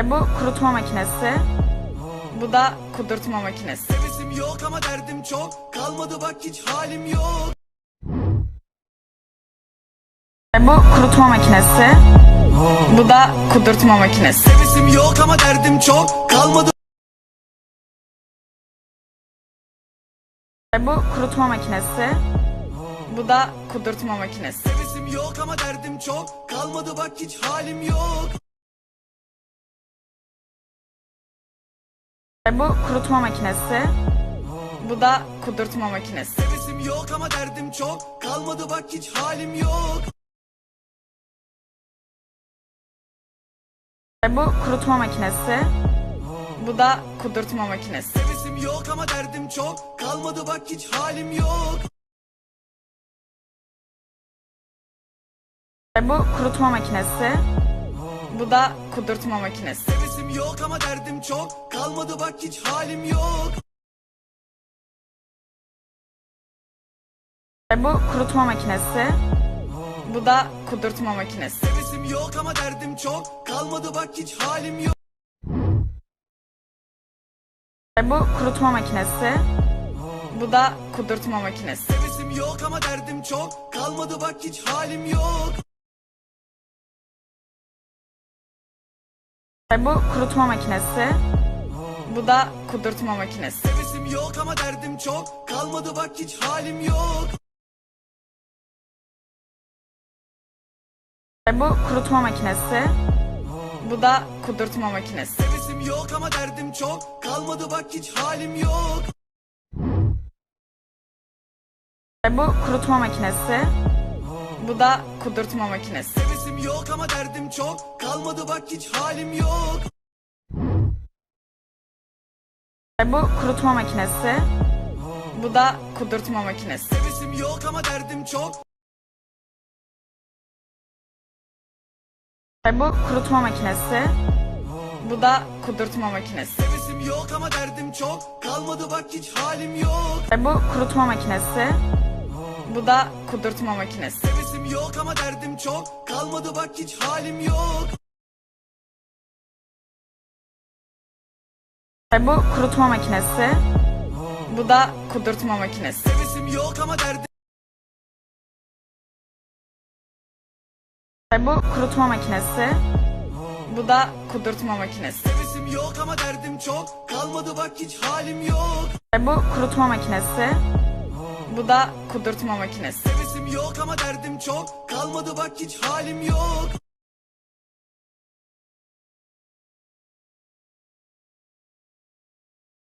Bu kurutma makinesi. Bu da kudurtma makinesi. Hevesim yok ama derdim çok Kalmadı bak hiç halim yok Bu kurutma makinesi. Bu da kudurtma makinesi. Hevesim yok ama derdim çok Kalmadı Bu kurutma makinesi. Bu da kudurtma makinesi. Hevesim yok ama derdim çok Kalmadı bak hiç halim yok Bu kurutma makinesi. Bu da kudurtma makinesi. Hevesim yok ama derdim çok Kalmadı bak hiç halim yok Bu kurutma makinesi. Bu da kudurtma makinesi. Hevesim yok ama derdim çok Kalmadı bak hiç halim yok Bu kurutma makinesi. Bu da kudurtma makinesi. Hevesim yok ama derdim çok Kalmadı bak hiç halim yok Bu kurutma makinesi. Bu da kudurtma makinesi. Hevesim yok ama derdim çok Kalmadı bak hiç halim yok Bu kurutma makinesi. Bu da kudurtma makinesi. Hevesim yok ama derdim çok Kalmadı bak hiç halim yok Bu kurutma makinesi. Bu da kudurtma makinesi. Hevesim yok ama derdim çok Kalmadı bak hiç halim yok Bu kurutma makinesi. Bu da kudurtma makinesi. Hevesim yok ama derdim çok Kalmadı bak hiç halim yok Bu kurutma makinesi. Bu da kudurtma makinesi. Hevesim yok ama derdim çok Kalmadı bak hiç halim yok Bu kurutma makinesi. Bu da kudurtma makinesi. Hevesim yok ama derdim çok Bu kurutma makinesi. Bu da kudurtma makinesi. Hevesim yok ama derdim çok Kalmadı bak hiç halim yok Bu kurutma makinesi. Bu da kudurtma makinesi. Hevesim yok ama derdim çok Kalmadı bak hiç halim yok Bu kurutma makinesi. Bu da kudurtma makinesi. Hevesim yok ama derdim Bu kurutma makinesi. Bu da kudurtma makinesi. Hevesim yok ama derdim çok Kalmadı bak hiç halim yok Bu kurutma makinesi. Bu da kudurtma makinesi. Hevesim yok ama derdim çok Kalmadı bak hiç halim yok